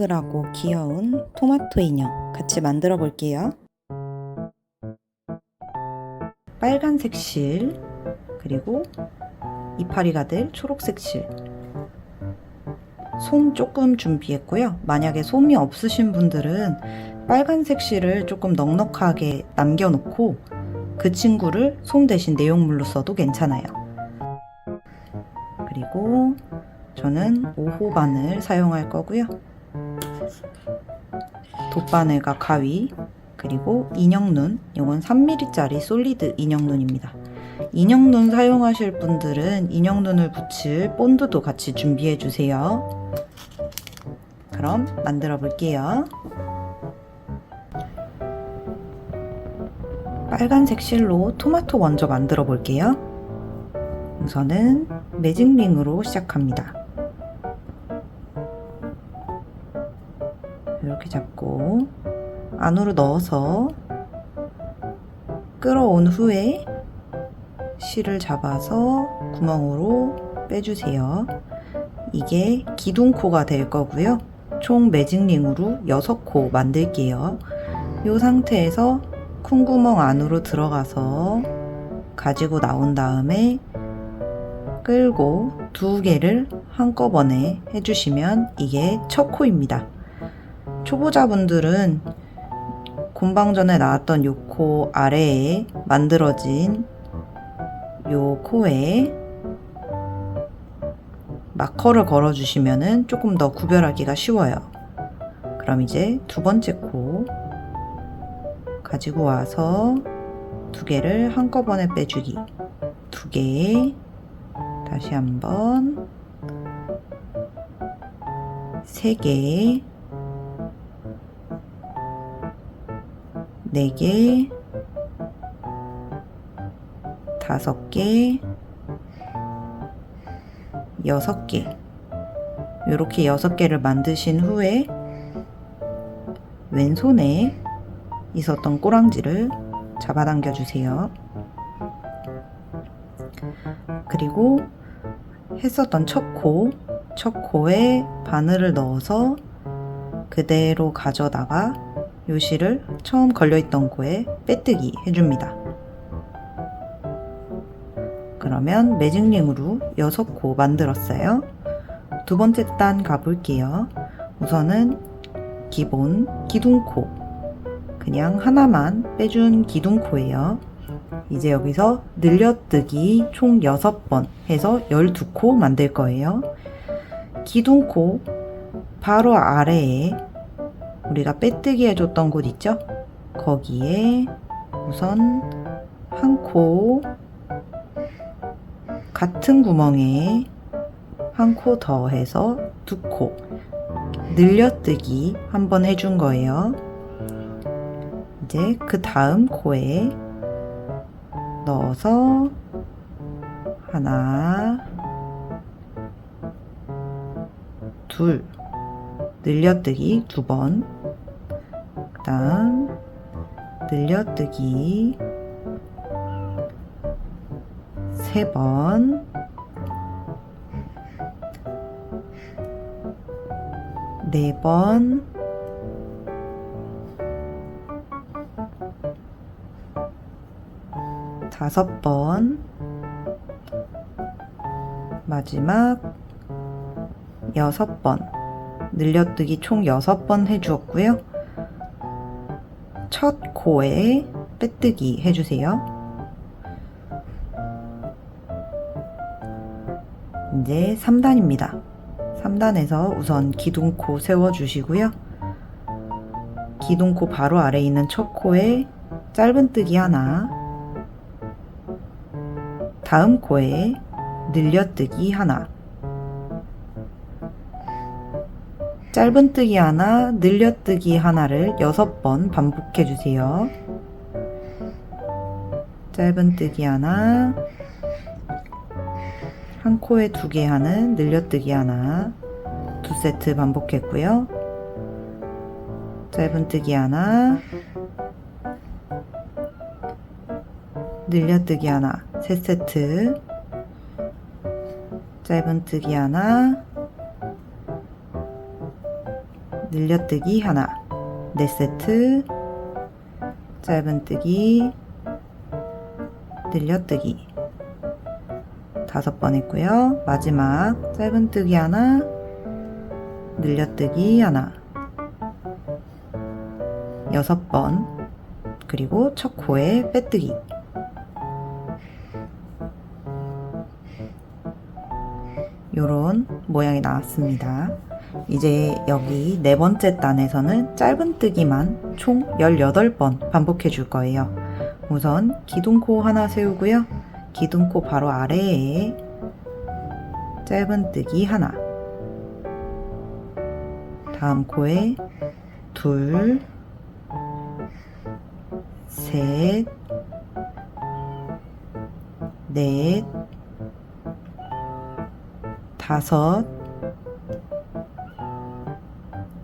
동글동글하고 귀여운 토마토 인형 같이 만들어 볼게요. 빨간색 실, 그리고 이파리가 될 초록색 실. 솜 조금 준비했고요. 만약에 솜이 없으신 분들은 빨간색 실을 조금 넉넉하게 남겨놓고 그 친구를 솜 대신 내용물로 써도 괜찮아요. 그리고 저는 5호 바늘 사용할 거고요. 돗바늘과 가위, 그리고 인형눈, 이건 3mm짜리 솔리드 인형눈입니다. 인형눈 사용하실 분들은 인형눈을 붙일 본드도 같이 준비해 주세요. 그럼 만들어 볼게요. 빨간색 실로 토마토 먼저 만들어 볼게요. 우선은 매직링으로 시작합니다. 이렇게 잡고 안으로 넣어서 끌어온 후에 실을 잡아서 구멍으로 빼주세요. 이게 기둥코가 될 거고요. 총 매직링으로 6코 만들게요. 이 상태에서 큰 구멍 안으로 들어가서 가지고 나온 다음에 끌고 두 개를 한꺼번에 해주시면 이게 첫 코입니다. 초보자분들은 곤방전에 나왔던 요 코 아래에 만들어진 요 코에 마커를 걸어주시면은 조금 더 구별하기가 쉬워요. 그럼 이제 두 번째 코 가지고 와서 두 개를 한꺼번에 빼주기. 두 개. 다시 한번. 세 개. 네 개. 다섯 개. 여섯 개. 이렇게 여섯 개를 만드신 후에 왼손에 있었던 꼬랑지를 잡아당겨 주세요. 그리고 했었던 첫 코, 첫 코에 바늘을 넣어서 그대로 가져다가 요실을 처음 걸려있던 코에 빼뜨기 해줍니다. 그러면 매직링으로 6코 만들었어요. 두 번째 단 가볼게요. 우선은 기본 기둥코 그냥 하나만 빼준 기둥코예요. 이제 여기서 늘려뜨기 총 6번 해서 12코 만들 거예요. 기둥코 바로 아래에 우리가 빼뜨기 해줬던 곳 있죠? 거기에 우선 한 코 같은 구멍에 한 코 더 해서 두 코 늘려뜨기 한번 해준 거예요. 이제 그 다음 코에 넣어서 하나, 둘, 늘려뜨기 두 번, 그 다음 늘려뜨기. 세 번, 네 번, 다섯 번, 마지막 여섯 번, 늘려뜨기 총 여섯 번 해주었고요. 첫 코에 빼뜨기 해주세요. 이제 3단입니다. 3단에서 우선 기둥코 세워주시고요. 기둥코 바로 아래에 있는 첫 코에 짧은뜨기 하나, 다음 코에 늘려뜨기 하나, 짧은뜨기 하나, 늘려뜨기 하나를 6번 반복해 주세요. 짧은뜨기 하나, 한 코에 두 개 하는 늘려뜨기 하나, 두 세트 반복했고요. 짧은뜨기 하나, 늘려뜨기 하나, 세 세트. 짧은뜨기 하나, 늘려뜨기 하나, 네 세트, 짧은뜨기, 늘려뜨기 다섯 번 했고요. 마지막 짧은뜨기 하나, 늘려뜨기 하나, 여섯 번, 그리고 첫 코에 빼뜨기. 요런 모양이 나왔습니다. 이제 여기 네 번째 단에서는 짧은뜨기만 총 18번 반복해 줄 거예요. 우선 기둥코 하나 세우고요. 기둥코 바로 아래에 짧은뜨기 하나. 다음 코에 둘, 셋, 넷, 다섯,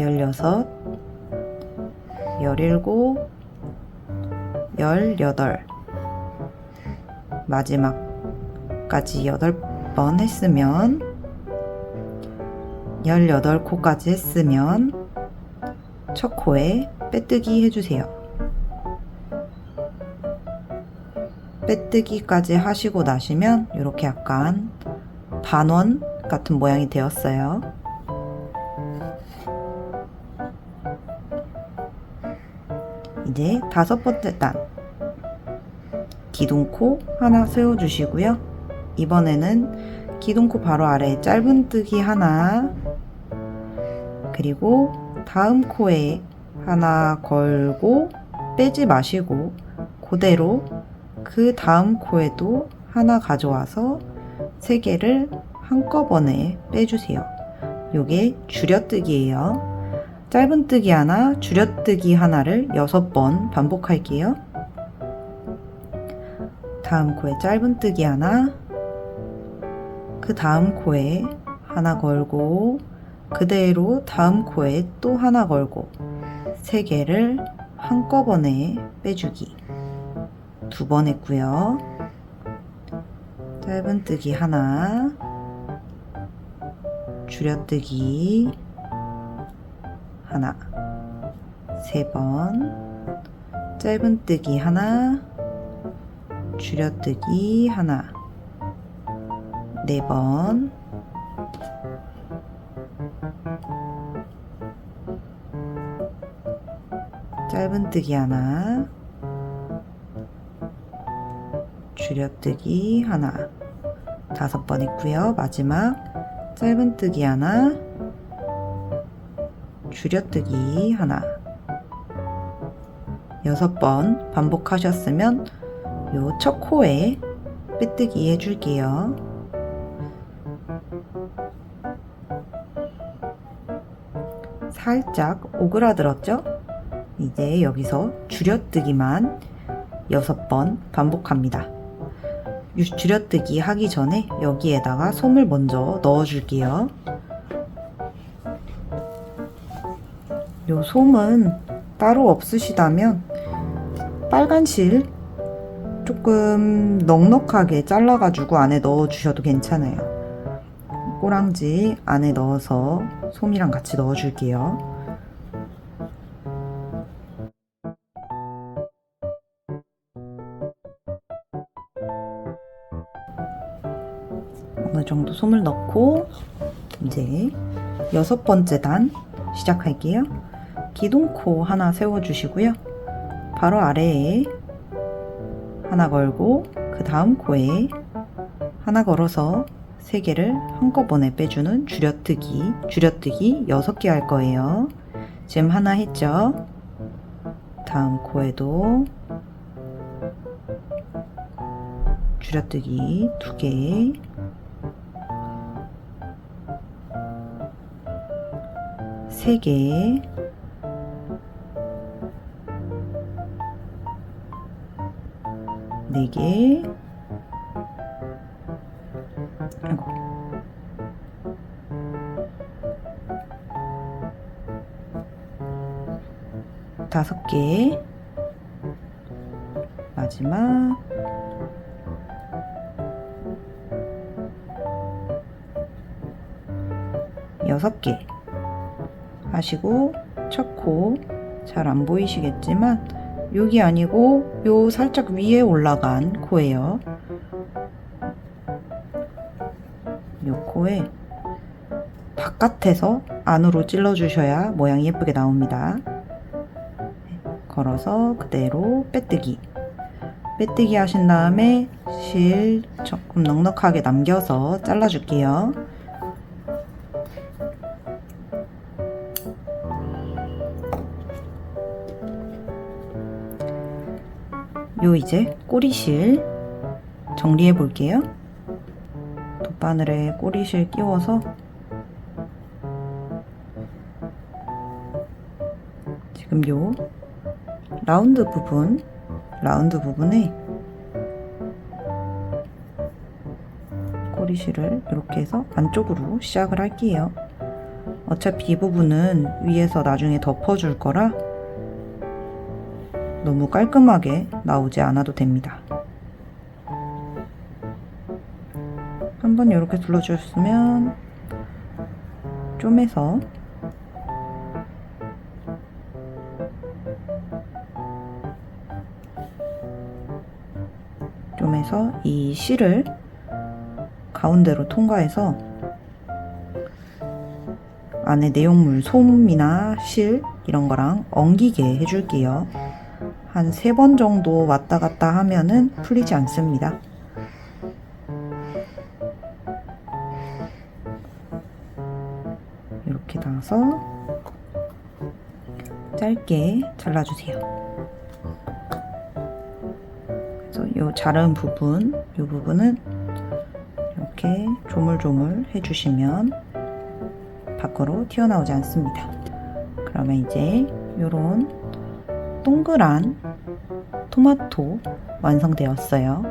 열여섯, 열일곱, 열여덟. 마지막까지 여덟 번 했으면, 열여덟 코까지 했으면, 첫 코에 빼뜨기 해주세요. 빼뜨기까지 하시고 나시면, 이렇게 약간 반원 같은 모양이 되었어요. 이제 다섯 번째 단 기둥코 하나 세워주시고요. 이번에는 기둥코 바로 아래에 짧은뜨기 하나 그리고 다음 코에 하나 걸고 빼지 마시고 그대로 그 다음 코에도 하나 가져와서 세 개를 한꺼번에 빼주세요. 요게 줄여뜨기예요. 짧은뜨기 하나, 줄여뜨기 하나를 6번 반복할게요. 다음 코에 짧은뜨기 하나, 그 다음 코에 하나 걸고, 그대로 다음 코에 또 하나 걸고, 세 개를 한꺼번에 빼주기. 두 번 했고요. 짧은뜨기 하나, 줄여뜨기 하나, 세 번, 짧은뜨기 하나, 줄여뜨기 하나, 네 번, 짧은뜨기 하나, 줄여뜨기 하나, 다섯 번 했고요. 마지막. 짧은뜨기 하나, 줄여뜨기 하나 여섯 번 반복하셨으면 요 첫 코에 빼뜨기 해줄게요. 살짝 오그라들었죠? 이제 여기서 줄여뜨기만 여섯 번 반복합니다. 유- 줄여뜨기 하기 전에 여기에다가 솜을 먼저 넣어줄게요. 요 솜은 따로 없으시다면 빨간 실 조금 넉넉하게 잘라가지고 안에 넣어 주셔도 괜찮아요. 꼬랑지 안에 넣어서 솜이랑 같이 넣어 줄게요. 어느 정도 솜을 넣고 이제 여섯 번째 단 시작할게요. 기둥코 하나 세워주시고요. 바로 아래에 하나 걸고 그 다음 코에 하나 걸어서 세 개를 한꺼번에 빼주는 줄여뜨기, 줄여뜨기 6개 할 거예요. 지금 하나 했죠? 다음 코에도 줄여뜨기 2개, 세 개, 4개. 아이고. 다섯 개. 마지막. 여섯 개. 하시고, 첫 코. 잘 안 보이시겠지만, 여기 아니고, 요 살짝 위에 올라간 코예요. 요 코에 바깥에서 안으로 찔러 주셔야 모양이 예쁘게 나옵니다. 걸어서 그대로 빼뜨기. 빼뜨기 하신 다음에 실 조금 넉넉하게 남겨서 잘라줄게요. 요 이제 꼬리실 정리해 볼게요. 돗바늘에 꼬리실 끼워서 지금 요 라운드 부분 라운드 부분에 꼬리실을 이렇게 해서 안쪽으로 시작을 할게요. 어차피 이 부분은 위에서 나중에 덮어줄 거라 너무 깔끔하게 나오지 않아도 됩니다. 한번 이렇게 둘러주셨으면 좀해서 좀해서 이 실을 가운데로 통과해서 안에 내용물 솜이나 실 이런 거랑 엉기게 해줄게요. 한 세 번 정도 왔다 갔다 하면은 풀리지 않습니다. 이렇게 나서 짧게 잘라주세요. 그래서 이 자른 부분, 이 부분은 이렇게 조물조물 해주시면 밖으로 튀어나오지 않습니다. 그러면 이제 이런 동그란 토마토 완성되었어요.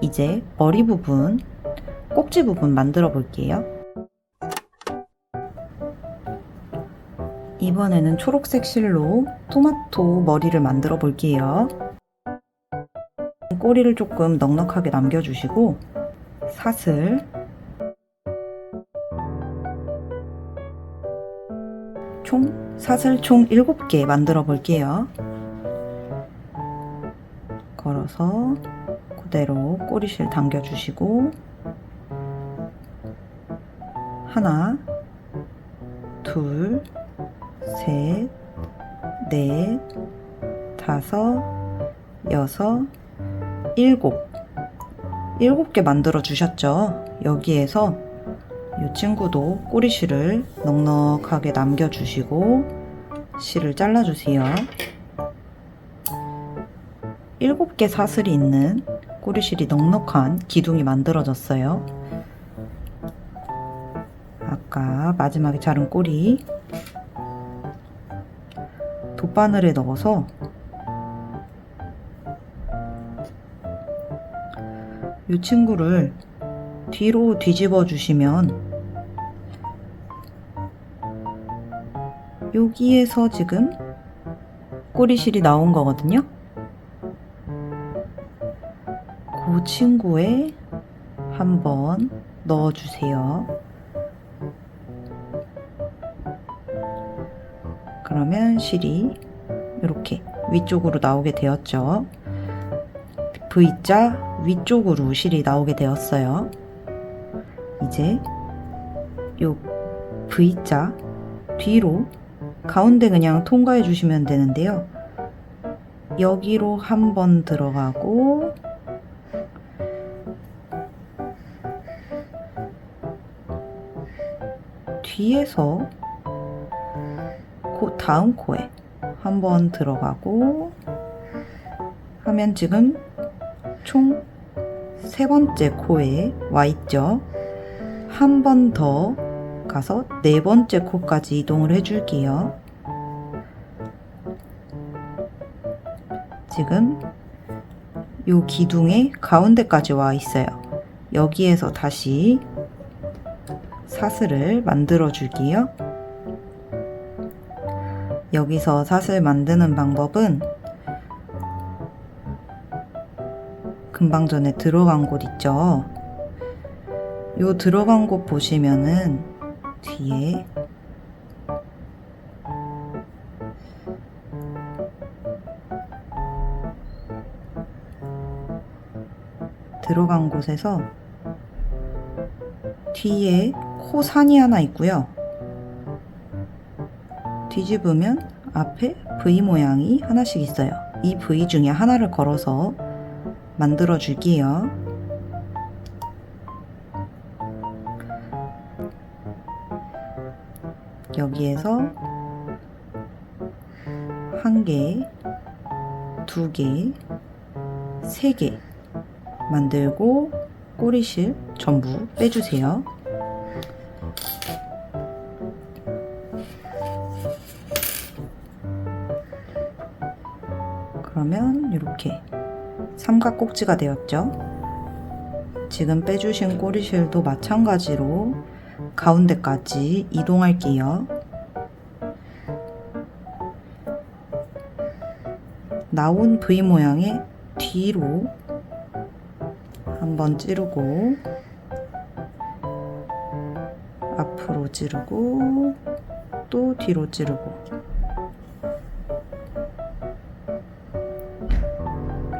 이제 머리 부분, 꼭지 부분 만들어 볼게요. 이번에는 초록색 실로 토마토 머리를 만들어 볼게요. 꼬리를 조금 넉넉하게 남겨주시고 사슬 총 사슬 총 7개 만들어 볼게요. 걸어서 그대로 꼬리실 당겨주시고 하나 둘 셋, 넷, 다섯, 여섯, 일곱. 일곱 개 만들어 주셨죠? 여기에서 이 친구도 꼬리실을 넉넉하게 남겨주시고 실을 잘라주세요. 일곱 개 사슬이 있는 꼬리실이 넉넉한 기둥이 만들어졌어요. 아까 마지막에 자른 꼬리 돗바늘에 넣어서 이 친구를 뒤로 뒤집어 주시면 여기에서 지금 꼬리실이 나온 거거든요. 그 친구에 한번 넣어주세요. 그러면 실이 이렇게 위쪽으로 나오게 되었죠. V자 위쪽으로 실이 나오게 되었어요. 이제 요 V자 뒤로 가운데 그냥 통과해 주시면 되는데요. 여기로 한 번 들어가고 뒤에서 그 다음 코에 한번 들어가고 하면 지금 총 세 번째 코에 와 있죠. 한 번 더 가서 네 번째 코까지 이동을 해줄게요. 지금 요 기둥의 가운데까지 와 있어요. 여기에서 다시 사슬을 만들어 줄게요. 여기서 사슬 만드는 방법은 금방 전에 들어간 곳 있죠? 요 들어간 곳 보시면은 뒤에 들어간 곳에서 뒤에 코산이 하나 있고요. 뒤집으면 앞에 V 모양이 하나씩 있어요. 이 V 중에 하나를 걸어서 만들어 줄게요. 여기에서 한 개, 두 개, 세 개 만들고 꼬리실 전부 빼주세요. 삼각꼭지가 되었죠. 지금 빼주신 꼬리실도 마찬가지로 가운데까지 이동할게요. 나온 V 모양의 뒤로 한번 찌르고 앞으로 찌르고 또 뒤로 찌르고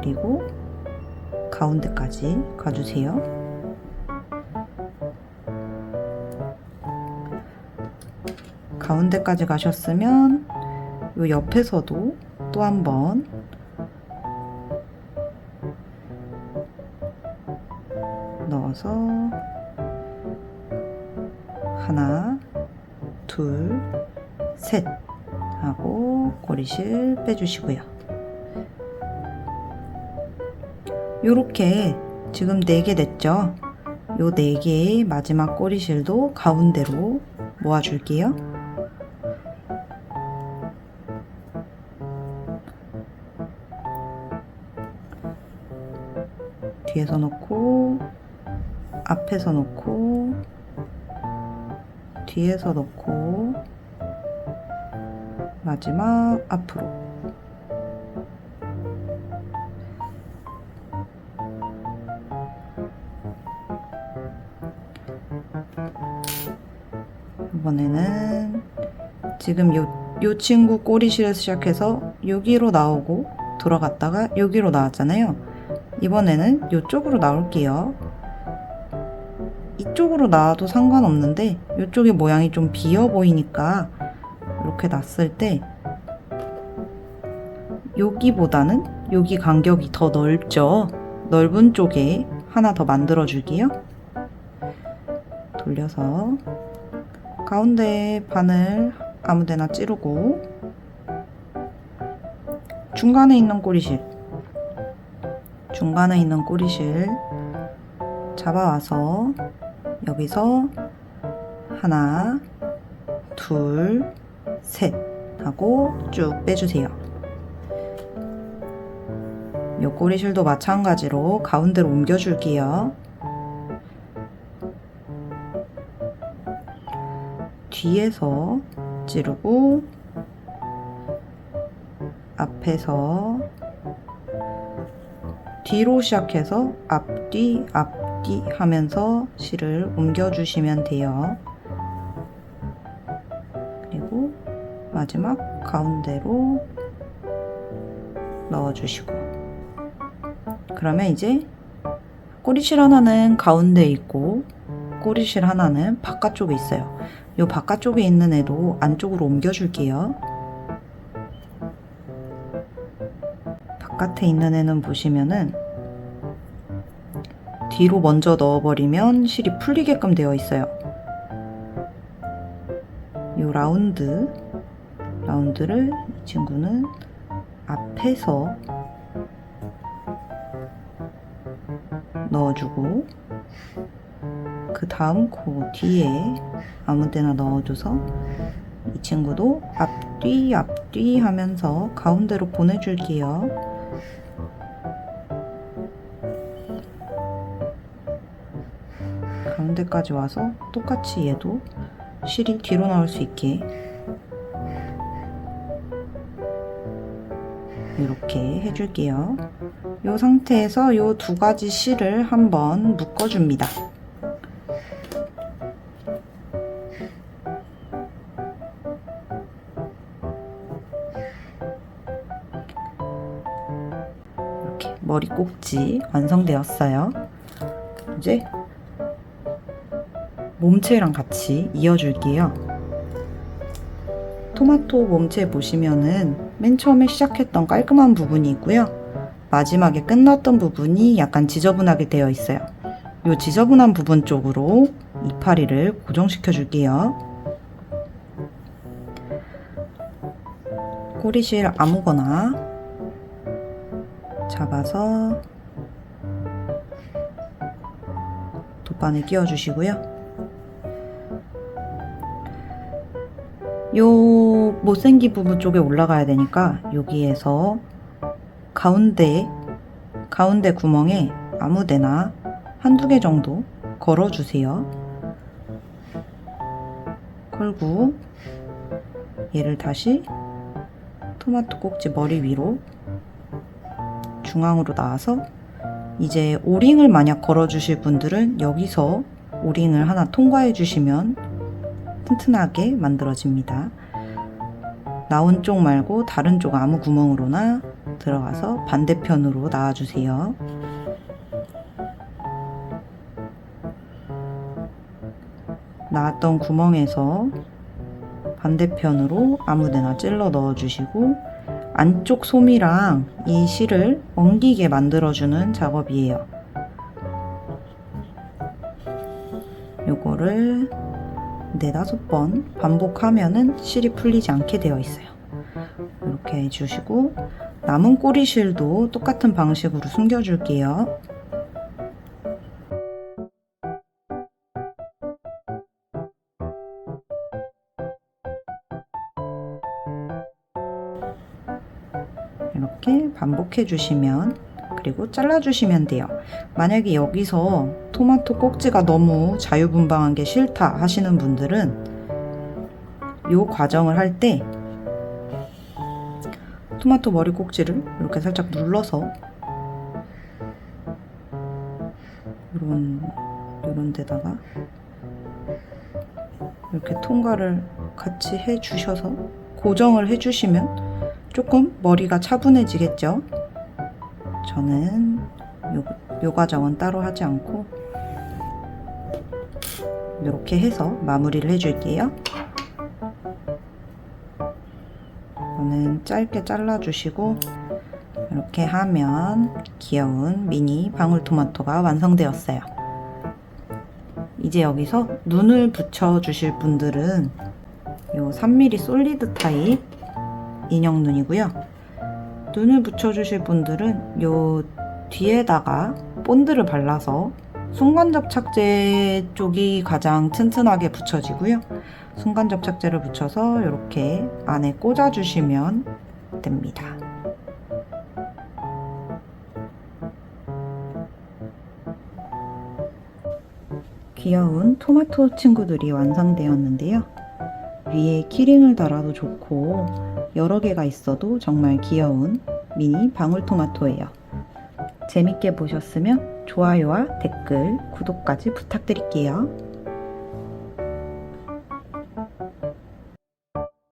그리고 가운데까지 가주세요. 가운데까지 가셨으면 요 옆에서도 또 한번 넣어서 하나, 둘, 셋 하고 꼬리실 빼주시고요. 요렇게 지금 4개 됐죠? 요 4개의 마지막 꼬리실도 가운데로 모아줄게요. 뒤에서 놓고 앞에서 놓고 뒤에서 놓고 마지막 앞으로 지금 요, 요 친구 꼬리실에서 시작해서 여기로 나오고 돌아갔다가 여기로 나왔잖아요. 이번에는 이쪽으로 나올게요. 이쪽으로 나와도 상관없는데 이쪽의 모양이 좀 비어 보이니까 이렇게 놨을 때 여기보다는 여기 간격이 더 넓죠. 넓은 쪽에 하나 더 만들어 줄게요. 돌려서 가운데 반을 아무데나 찌르고 중간에 있는 꼬리실 중간에 있는 꼬리실 잡아와서 여기서 하나, 둘, 셋 하고 쭉 빼주세요. 이 꼬리실도 마찬가지로 가운데로 옮겨줄게요. 뒤에서 찌르고 앞에서 뒤로 시작해서 앞뒤 앞뒤 하면서 실을 옮겨주시면 돼요. 그리고 마지막 가운데로 넣어주시고 그러면 이제 꼬리실 하나는 가운데 있고 꼬리실 하나는 바깥쪽에 있어요. 이 바깥쪽에 있는 애도 안쪽으로 옮겨줄게요. 바깥에 있는 애는 보시면은 뒤로 먼저 넣어버리면 실이 풀리게끔 되어 있어요. 이 라운드, 라운드를 이 친구는 앞에서 넣어주고 그 다음 코 뒤에 아무 데나 넣어줘서 이 친구도 앞뒤 앞뒤 하면서 가운데로 보내줄게요. 가운데까지 와서 똑같이 얘도 실이 뒤로 나올 수 있게 이렇게 해줄게요. 이 상태에서 이 두 가지 실을 한번 묶어줍니다. 머리 꼭지 완성되었어요. 이제 몸체랑 같이 이어줄게요. 토마토 몸체 보시면은 맨 처음에 시작했던 깔끔한 부분이 있고요. 마지막에 끝났던 부분이 약간 지저분하게 되어 있어요. 이 지저분한 부분 쪽으로 이파리를 고정시켜 줄게요. 꼬리실 아무거나 잡아서 돗바늘 끼워 주시고요. 요 못생긴 부분 쪽에 올라가야 되니까 여기에서 가운데 가운데 구멍에 아무데나 한두 개 정도 걸어주세요. 걸고 얘를 다시 토마토 꼭지 머리 위로 중앙으로 나와서 이제 오링을 만약 걸어주실 분들은 여기서 오링을 하나 통과해 주시면 튼튼하게 만들어집니다. 나온 쪽 말고 다른 쪽 아무 구멍으로나 들어가서 반대편으로 나와주세요. 나왔던 구멍에서 반대편으로 아무데나 찔러 넣어주시고 안쪽 솜이랑 이 실을 엉기게 만들어주는 작업이에요. 요거를 네다섯 번 반복하면은 실이 풀리지 않게 되어 있어요. 이렇게 해주시고 남은 꼬리실도 똑같은 방식으로 숨겨줄게요. 반복해 주시면 그리고 잘라 주시면 돼요. 만약에 여기서 토마토 꼭지가 너무 자유분방한 게 싫다 하시는 분들은 이 과정을 할 때 토마토 머리 꼭지를 이렇게 살짝 눌러서 이런 이런 데다가 이렇게 통과를 같이 해 주셔서 고정을 해 주시면 조금 머리가 차분해지겠죠? 저는 요, 요 과정은 따로 하지 않고 이렇게 해서 마무리를 해줄게요. 이거는 짧게 잘라주시고 이렇게 하면 귀여운 미니 방울토마토가 완성되었어요. 이제 여기서 눈을 붙여주실 분들은 요 3mm 솔리드 타입 인형 눈이고요. 눈을 붙여주실 분들은 요 뒤에다가 본드를 발라서 순간접 착제 쪽이 가장 튼튼하게 붙여지고요. 순간접 착제를 붙여서 이렇게 안에 꽂아주시면 됩니다. 귀여운 토마토 친구들이 완성되었는데요. 위에 키링을 달아도 좋고 여러 개가 있어도 정말 귀여운 미니 방울토마토예요. 재밌게 보셨으면 좋아요와 댓글, 구독까지 부탁드릴게요.